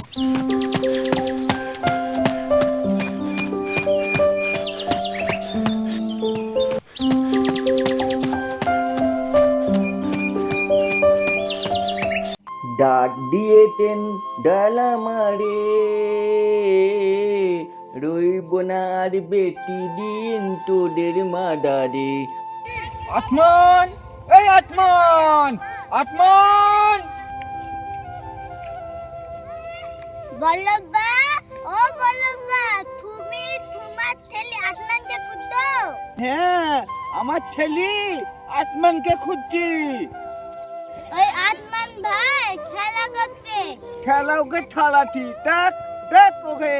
ডাক দিয়েতেন ডালা মারে। রইব না আর বেটি দিন তোদের মাদারে। আত্মন, এই আত্মন আত্মন! বল্লভবা ও বল্লভবা তুমি তোমার ছেলে আসমানকে খুঁজছো? হ্যাঁ আমার ছেলে আসমানকে খুঁজছি। ওই আসমান ভাই খেলা করতে। খেলা ওকে ঠালাটি দেখ দেখ ওকে।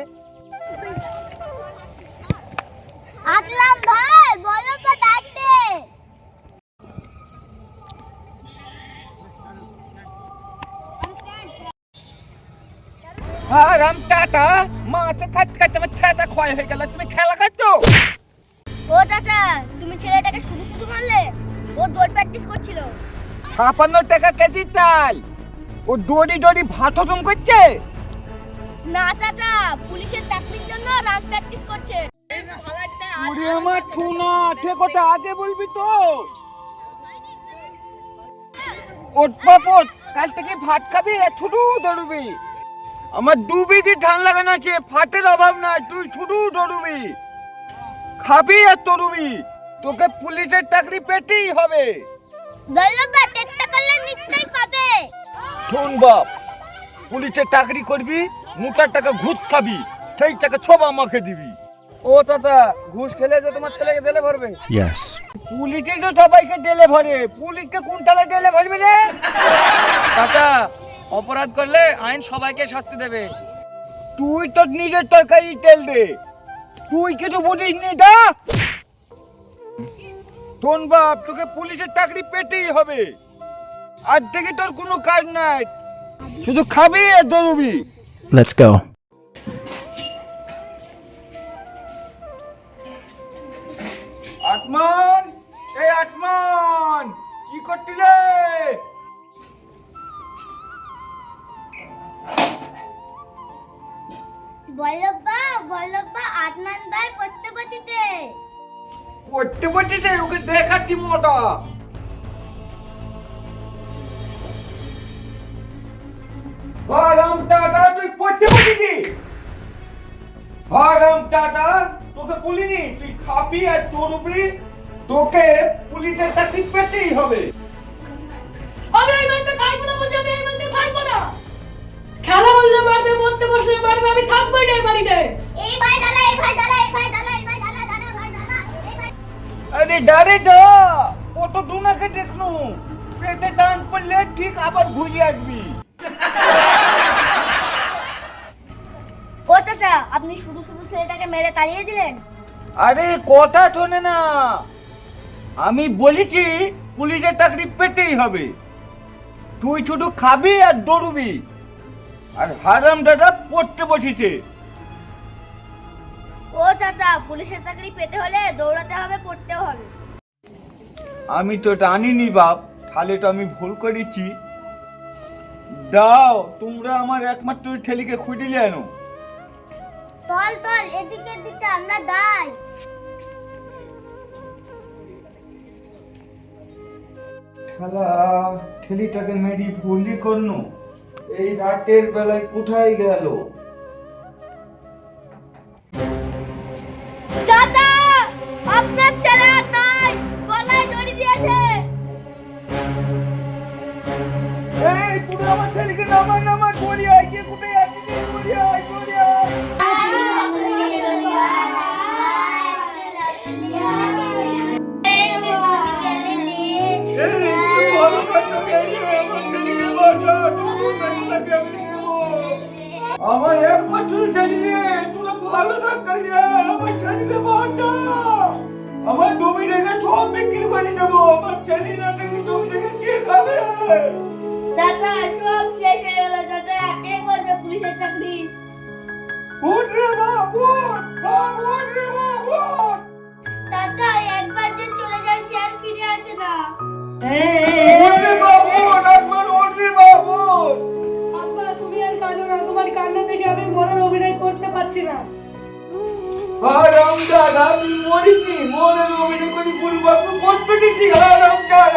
আরাম টাটা। মাথা খাচ্ছে খাচ্ছে আমার ছেটা ক্ষয় হয়ে গেল। তুমি খেলা খাচ্ছ? ও চাচা তুমি ছেলেটাকে শুধু শুধু মারলে? ও দৌড় প্র্যাকটিস করছিল। ছাপান্ন টাকা কেজি চাল ও দড়ি দড়ি ভাটতম করছে? না চাচা পুলিশের চাকরির জন্য রান প্র্যাকটিস করছে। ওরে আমার ঠুনা ঠেকোটা আগে বলবি তো। ওট পাপট কাল থেকে ভাত খাবি ছুটু দৌড়বি। আমার দু বিঘি ধান লাগানো আছে ফাটের অভাব নাই তুই ছুটু দৌড়বি খাবি আর তরুবি তোকে পুলিশের চাকরি পেতেই হবে। বল্লভবা চেষ্টা করলে নিশ্চয়ই পাবে। শোন বাপ পুলিশের চাকরি করবি মোটার টাকা ঘুষ খাবি সেই টাকা সব আমাকে দিবি। ও চাচা ঘুষ খেলে যে তোমার ছেলেকে জেলে ভরবে? Yes. পুলিশে তো সবাইকে ডেলে ভরে পুলিশকে কোন তালে ডেলে ভরবে রে? চাচা অপরাধ করলে আইন সবাইকে শাস্তি দেবে। তুই তো নিজের তরকারি তেল দে। তুই কিছু বুঝিস নি তা তোন বাপ তোকে পুলিশের চাকরি পেতেই হবে। আর থেকে তোর কোনো কাজ নাই। শুধু খাবি আর দৌড়বি। Let's go. বল্লভবা বল্লভবা আদনান ভাই পড়তে পড়তে ওকে দেখাচ্ছি মোটা টাটা, তুই টাটা, তোকে বলিনি, তুই খাবি আর চড়বি তোকে পুলিশের চাকরি পেতেই হবে। মরতে বসলে মারবে আমি থাকবোই না এই বাড়িতে। এই ভাই দালা এই ভাই দালা এই ভাই দালা এই ভাই দালা দালা ভাই দালা এই ভাই আরে ডারে ডা কত দুনাকে দেখনু। পেটে টান পড়লে ঠিক আবার ঘুরে আসবি। ও চাচা আপনি শুধু শুধু ছেলেটাকে মেরে তাড়িয়ে দিলেন? আরে কথা শোনে না। আমি বলেছি পুলিশের চাকরি পেতেই হবে। তুই শুধু খাবি আর দৌড়বি। আর হারাম দাদা পড়তে বসেছে। ও চাচা পুলিশের চাকরি পেতে হলে দৌড়াতে হবে পড়তেও হবে। আমি তো টানিনি বাপ তাহলে তো আমি ভুল করেছি। দাও তোমরা আমার একমাত্র ছেলেকে খুঁজিলে আনো। তল তল এদিকে এদিকে আমরা দাই শালা ছেলেটাকে মেরি ভুলই করনু? এই রাতের বেলায় কোথায় গেল? চাচা আপনার ছেলে আর নাই গলায় দড়ি দিয়েছে। এই তুমি আমার ছেলেকে নামা নামা করি আয় গিয়ে কোথায় আছিস? করি আয় আমার একমাত্র ছেলে রে তোরা ভালো ডাক্তার রে আমার ছেলেকে বাঁচা আমার জমি রেখে সব বিক্রি করে দেবো আমার ছেলে না থাকলে জমি রেখে কে খাবে? চাচা সব শেষ হয়ে গেল চাচা কে করবে পুলিশের চাকরি। ভোট রে ভোট মা ভোট রে ভোট চাচা একবার যে চলে যায় সে আর ফিরে আসে না। ভোট আরামদার আমি মরিনি মনের অভিনয় করে গুরু বাবু কত দিচ্ছি আরামদার